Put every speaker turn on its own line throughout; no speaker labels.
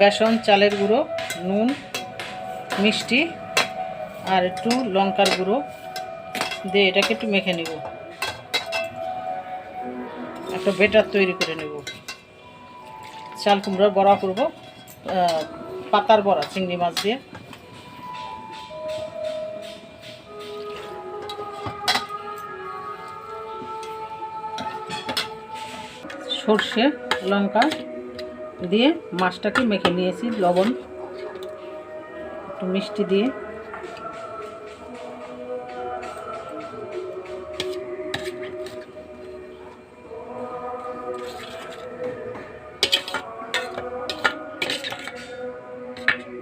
বেসন, চালের গুঁড়ো, নুন, মিষ্টি আর একটু লঙ্কার গুঁড়ো দিয়ে এটাকে একটু মেখে নেব। একটা বেটার তৈরি করে নেব। চাল কুমড়োর বড়া করব পাতার বড়া, চিংড়ি মাছ দিয়ে। সর্ষে, লঙ্কা দিয়ে মাছটাকে মেখে নিয়েছি, লবণ, একটু মিষ্টি দিয়ে।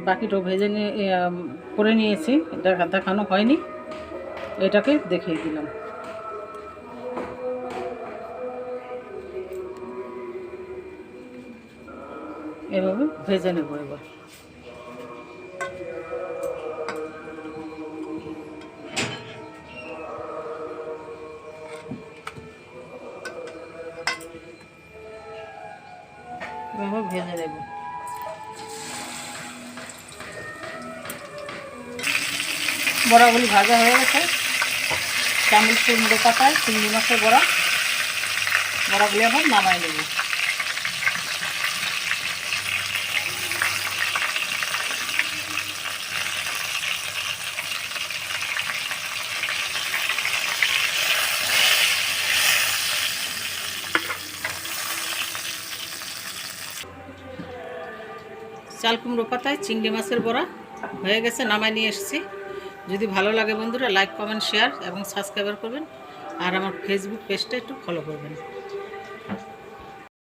বাকিটাও ভেজে নিয়ে করে নিয়েছি দেখা দেখানো হয়নি। এটাকে দেখিয়ে দিলাম। এভাবে ভেজে নেব এবার। বড়াগুলি ভাজা হয়ে গেছে। চামচ কুমড়ো পাতায় চিংড়ি মাছের বড়া। বড়াগুলি এখন নামাই নেব। চাল কুমড়ো পাতায় চিংড়ি মাছের বড়া হয়ে গেছে নামাই নিয়ে এসেছি। যদি ভালো লাগে বন্ধুরা লাইক কমেন্ট শেয়ার এবং সাবস্ক্রাইবার করবেন। আর আমার ফেসবুক পেজটা একটু ফলো করবেন।